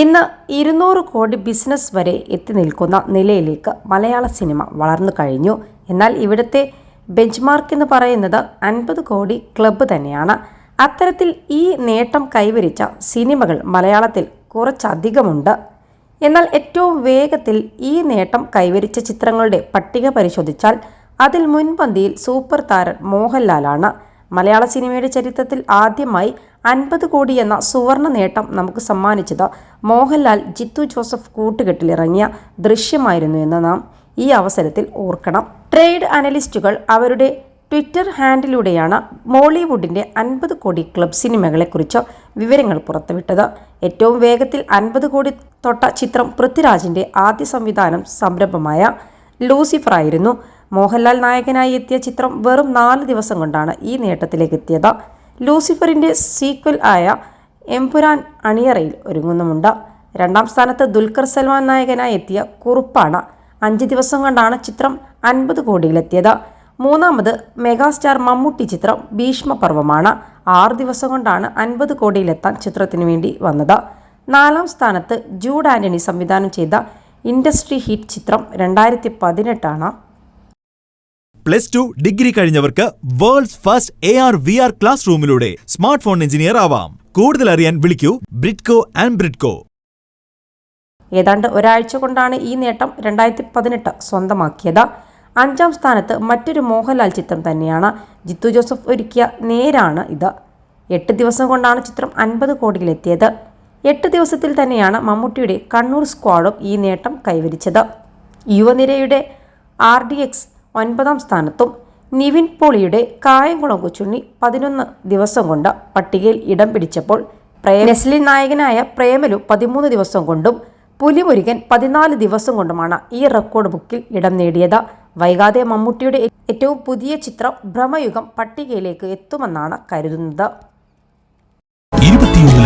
ഇന്ന് ഇരുന്നൂറ് കോടി ബിസിനസ് വരെ എത്തി നിൽക്കുന്ന നിലയിലേക്ക് മലയാള സിനിമ വളർന്നു കഴിഞ്ഞു. എന്നാൽ ഇവിടുത്തെ ബെഞ്ച് മാർക്ക് എന്ന് പറയുന്നത് അൻപത് കോടി ക്ലബ്ബ് തന്നെയാണ്. അത്തരത്തിൽ ഈ നേട്ടം കൈവരിച്ച സിനിമകൾ മലയാളത്തിൽ കുറച്ചധികമുണ്ട്. എന്നാൽ ഏറ്റവും വേഗത്തിൽ ഈ നേട്ടം കൈവരിച്ച ചിത്രങ്ങളുടെ പട്ടിക പരിശോധിച്ചാൽ അതിൽ മുൻപന്തിയിൽ സൂപ്പർ താരം മോഹൻലാലാണ്. മലയാള സിനിമയുടെ ചരിത്രത്തിൽ ആദ്യമായി അൻപത് കോടി എന്ന സുവർണ നേട്ടം നമുക്ക് സമ്മാനിച്ചത് മോഹൻലാൽ ജിത്തു ജോസഫ് കൂട്ടുകെട്ടിലിറങ്ങിയ ദൃശ്യമായിരുന്നു എന്ന് നാം ഈ അവസരത്തിൽ ഓർക്കണം. ട്രേഡ് അനലിസ്റ്റുകൾ അവരുടെ ട്വിറ്റർ ഹാൻഡിലൂടെയാണ് മോളിവുഡിന്റെ അൻപത് കോടി ക്ലബ് സിനിമകളെക്കുറിച്ച് വിവരങ്ങൾ പുറത്തുവിട്ടത്. ഏറ്റവും വേഗത്തിൽ അൻപത് കോടി തൊട്ട ചിത്രം പൃഥ്വിരാജിന്റെ ആദ്യ സംവിധാനം സംരംഭമായ ലൂസിഫർ ആയിരുന്നു മോഹൻലാൽ നായകനായി എത്തിയ ചിത്രം വെറും നാല് ദിവസം കൊണ്ടാണ് ഈ നേട്ടത്തിലേക്ക് എത്തിയത്. ലൂസിഫറിന്റെ സീക്വൽ ആയ എംപുരാൻ അണിയറയിൽ ഒരുങ്ങുന്നുമുണ്ട്. രണ്ടാം സ്ഥാനത്ത് ദുൽഖർ സൽമാൻ നായകനായി എത്തിയ കുറുപ്പാണ് അഞ്ച് ദിവസം കൊണ്ടാണ് ചിത്രം അൻപത് കോടിയിലെത്തിയത്. മൂന്നാമത് മെഗാസ്റ്റാർ മമ്മൂട്ടി ചിത്രം ഭീഷ്മപർവമാണ്. ആറ് ദിവസം കൊണ്ടാണ് അൻപത് കോടിയിലെത്താൻ ചിത്രത്തിന് വേണ്ടി വന്നത്. നാലാം സ്ഥാനത്ത് ജൂഡ് ആന്റണി സംവിധാനം ചെയ്ത ഇൻഡസ്ട്രി ഹിറ്റ് ചിത്രം രണ്ടായിരത്തി പതിനെട്ടാണ് plus two degree കഴിഞ്ഞവർക്ക് world's first A R V R class റൂമിലൂടെ smart phone engineer ആവാം. കൂടുതൽ അറിയാൻ വിളിക്കൂ ബ്രിഡ്കോ ആൻഡ് ബ്രിഡ്കോ. ഏതാണ്ട് ഒരാഴ്ച കൊണ്ടാണ് ഈ നേട്ടം രണ്ടായിരത്തി പതിനെട്ട് സ്വന്തമാക്കിയത്. അഞ്ചാം സ്ഥാനത്ത് മറ്റൊരു മോഹൻലാൽ ചിത്രം തന്നെയാണ്. ജിത്തു ജോസഫ് ഒരുക്കിയ നേരാണ് ഇത്. എട്ട് ദിവസം കൊണ്ടാണ് ചിത്രം അൻപത് കോടിയിലെത്തിയത്. എട്ട് ദിവസത്തിൽ തന്നെയാണ് മമ്മൂട്ടിയുടെ കണ്ണൂർ സ്ക്വാഡും ഈ നേട്ടം കൈവരിച്ചത്. യുവനിരയുടെ ആർ ഡി എക്സ് ഒൻപതാം സ്ഥാനത്തും നിവിൻ പോളിയുടെ കായംകുളം കൊച്ചുണ്ണി പതിനൊന്ന് ദിവസം കൊണ്ട് പട്ടികയിൽ ഇടം പിടിച്ചപ്പോൾ പ്രേ നെസ്ലിൻ നായകനായ പ്രേമലു പതിമൂന്ന് ദിവസം കൊണ്ടും പുലിമുരുകൻ പതിനാല് ദിവസം കൊണ്ടുമാണ് ഈ റെക്കോർഡ് ബുക്കിൽ ഇടം നേടിയത്. വൈകാതെ മമ്മൂട്ടിയുടെ ഏറ്റവും പുതിയ ചിത്രം ഭ്രമയുഗം പട്ടികയിലേക്ക് എത്തുമെന്നാണ് കരുതുന്നത്.